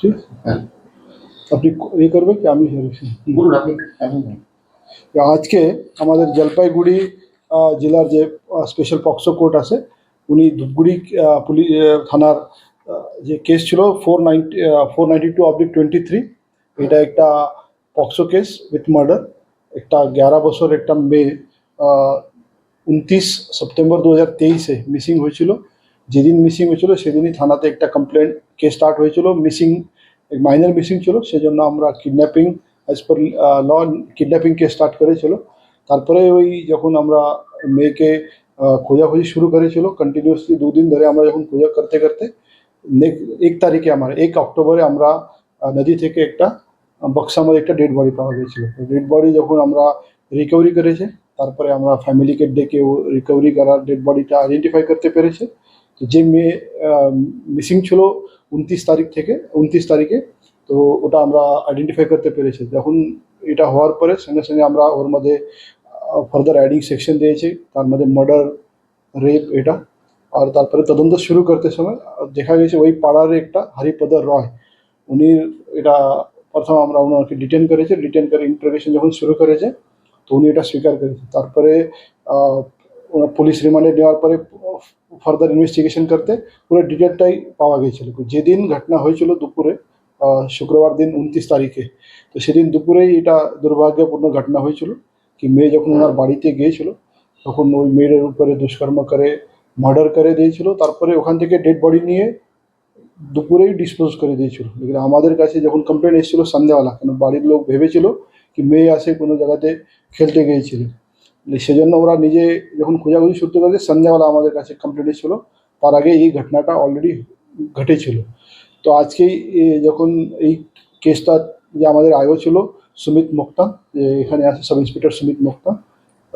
ঠিক হ্যাঁ। আপনি ইয়ে করবে কি? আমি বলুন আপনি। আজকে আমাদের জলপাইগুড়ি জেলার যে স্পেশাল পক্সো কোর্ট আছে উনি ধূপগুড়ি পুলিশ থানার যে কেস ছিল four ninety four ninety two oblique twenty three এটা একটা পক্সো কেস উইথ মার্ডার একটা গ্যারা বছর একটা মেয়ে উনত্রিশ সেপ্টেম্বর দু হাজার তেইশে মিসিং হয়েছিল। যেদিন মিসিং হয়েছিল, সেদিনই থানাতে একটা কমপ্লেন কেস স্টার্ট হয়েছিল মিসিং মাইনার মিসিং ছিল, সেজন্য আমরা kidnapping as per law kidnapping case start করেছিল। তারপরে ওই যখন আমরা মেয়েকে খোঁজাখুঁজি শুরু করেছিল কন্টিনিউসলি দুদিন ধরে আমরা যখন খোঁজা করতে করতে এক তারিখে আমার, এক অক্টোবরে আমরা নদী থেকে একটা বক্সামের একটা ডেড বডি পাওয়া গেছিল ডেড বডি যখন আমরা রিকভারি করেছে, তারপরে আমরা ফ্যামিলিকে ডেকে রিকভারি করার ডেড বডিটা আইডেন্টিফাই করতে পেরেছে। যে মেয়ে মিসিং ছিল উনত্রিশ তারিখ থেকে, উনত্রিশ তারিখে, তো ওটা আমরা আইডেন্টিফাই করতে পেরেছি। যখন এটা হওয়ার পরে সঙ্গে সঙ্গে আমরা ওর মধ্যে ফার্দার অ্যাডিং সেকশন দিয়েছি, তার মধ্যে মার্ডার রেপ এটা। আর তারপরে তদন্ত শুরু করতে সময় দেখা গেছে ওই পাড়ার একটা হরিপদ রয়, উনি এটা প্রথম আমরা ওনাকে ডিটেন করেছি। ডিটেন করে ইন্টারোগেশন যখন শুরু করেছে, তো উনি এটা স্বীকার করেছে। তারপরে পুলিশ রিমান্ডে নেওয়ার পরে ফার্দার ইনভেস্টিগেশন করতে পুরো ডিটেলটাই পাওয়া গেছিল যেদিন ঘটনা হয়েছিল দুপুরে শুক্রবার দিন উনত্রিশ তারিখে, তো সেদিন দুপুরেই এটা দুর্ভাগ্যপূর্ণ ঘটনা হয়েছিল কি মেয়ে যখন ওনার বাড়িতে গিয়েছিল, তখন ওই মেয়ের উপরে দুষ্কর্ম করে মার্ডার করে দিয়েছিল, তারপরে ওখান থেকে ডেড বডি নিয়ে দুপুরেই ডিসপোজ করে দিয়েছিল। লেকিন আমাদের কাছে যখন কমপ্লেন এসেছিল সন্ধ্যেবেলা, কেন বাড়ির লোক ভেবেছিল কি মেয়ে আসে কোনো জায়গাতে খেলতে গিয়েছিল। সেজন্য ওরা নিজে যখন খোঁজাখুঁজি শুরু করেছে সন্ধ্যাবেলা আমাদের কাছে কমপ্লেন এসেছিল। তার আগে এই ঘটনাটা অলরেডি ঘটেছিল। তো আজকেই এ যখন এই কেসটা যে আমাদের আয়ও ছিল সুমিত মুক্তা যে এখানে আছে সাব ইন্সপেক্টর সুমিত মুক্তা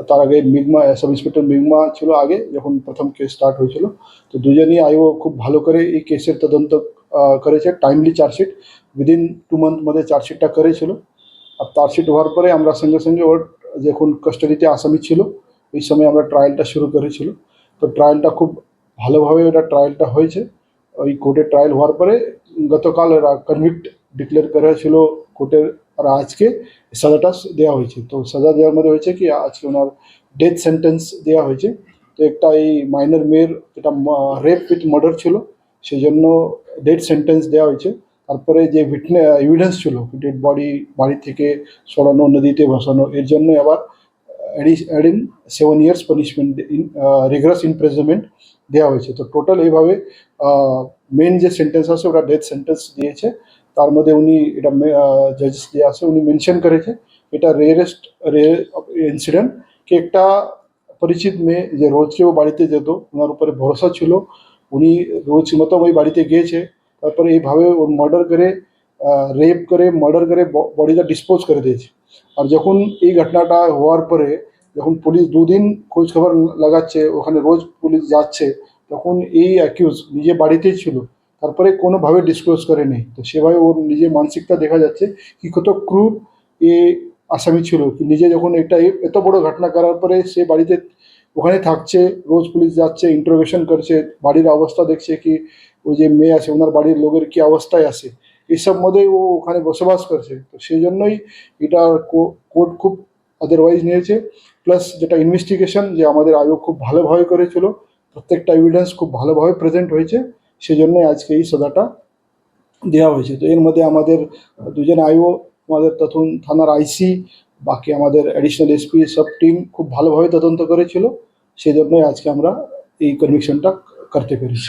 তার আগে মিগমা সাব ইন্সপেক্টর মিগমা ছিল আগে যখন প্রথম কেস স্টার্ট হয়েছিল। তো দুজনই আয়ও খুব ভালো করে এই কেসের তদন্ত আহ, করেছে timely chargesheet within two month মধ্যে চার্জশিটটা করেছিল। আর চার্জশিট হওয়ার পরে আমরা সঙ্গে সঙ্গে ওর যখন কাস্টাডিতে আসামি ছিল ওই সময় আমরা ট্রায়ালটা শুরু করেছিল। তো ট্রায়ালটা খুব ভালোভাবে ওটা ট্রায়ালটা হয়েছে। ওই কোর্টে ট্রায়াল হওয়ার পরে গতকাল এরা কনভিক্ট ডিক্লেয়ার করা ছিল কোর্টের আর আজকে সাজাটা দেওয়া হয়েছে। তো সাজা দেওয়ার মধ্যে হয়েছে কি, আজকে ওনার ডেথ সেন্টেন্স দেওয়া হয়েছে। তো একটা এই মাইনর মেয়ের, যেটা রেপ উইথ মার্ডার ছিল সেই জন্য ডেথ সেন্টেন্স দেওয়া হয়েছে। তারপরে যে উইটনে এভিডেন্স ছিল ডেড বডি বাড়ি থেকে সরানো, নদীতে ভাসানো, এর জন্য আবার adding seven years punishment in rigorous imprisonment দেওয়া হয়েছে। তো টোটাল এইভাবে মেন যে সেন্টেন্স আছে, ওটা ডেথ সেন্টেন্স দিয়েছে। তার মধ্যে উনি এটা জাজেস যে আছে, উনি মেনশন করেছে। এটা রেয়ারেস্ট রেয়ার ইনসিডেন্ট কি একটা পরিচিত মেয়ে যে রোজকে ও বাড়িতে যেত, ওনার উপরে ভরসা ছিল। উনি রোজ মতো ওই বাড়িতে গিয়েছে। তারপরে এইভাবে ওর মার্ডার করে রেপ করে মার্ডার করে বডিটা ডিসপোজ করে দিয়েছে। আর যখন এই ঘটনাটা হওয়ার পরে, যখন পুলিশ দুদিন খোঁজ খবর লাগাচ্ছে, ওখানে রোজ পুলিশ যাচ্ছে, তখন এই অ্যাকিউজ নিজে বাড়িতেই ছিল, তারপরে কোনোভাবে ডিসক্লোজ করে নেই। তো সেভাবে ওর নিজের মানসিকতা দেখা যাচ্ছে কি কত ক্রুর এ আসামি ছিল। কি নিজে যখন এটা এত বড় ঘটনা করার পরে সে বাড়িতে ওখানে থাকছে, রোজ পুলিশ যাচ্ছে ইন্টারোগেশন করছে, বাড়ির অবস্থা দেখছে কি ওই যে মেয়ে আছে, ওনার বাড়ির লোকের কি অবস্থায় আছে এইসব মধ্যে ও ওখানে বসবাস করছে। তো সেই জন্যই এটা কোর্ট খুব আদারওয়াইজ নিয়েছে। প্লাস যেটা ইনভেস্টিগেশন যে আমাদের আয়োগ খুব ভালোভাবে করেছিল, প্রত্যেকটা এভিডেন্স খুব ভালোভাবে প্রেজেন্ট হয়েছে সেই জন্যই আজকে এই সাজাটা দেওয়া হয়েছে। তো এর মধ্যে আমাদের দুজন আইও আমাদের তখন থানার আইসি বাকি আমাদের অ্যাডিশনাল এসপি সব টিম খুব ভালোভাবে তদন্ত করেছিল। সেই জন্যই আজকে আমরা এই কনভিকশনটা করতে পেরেছি।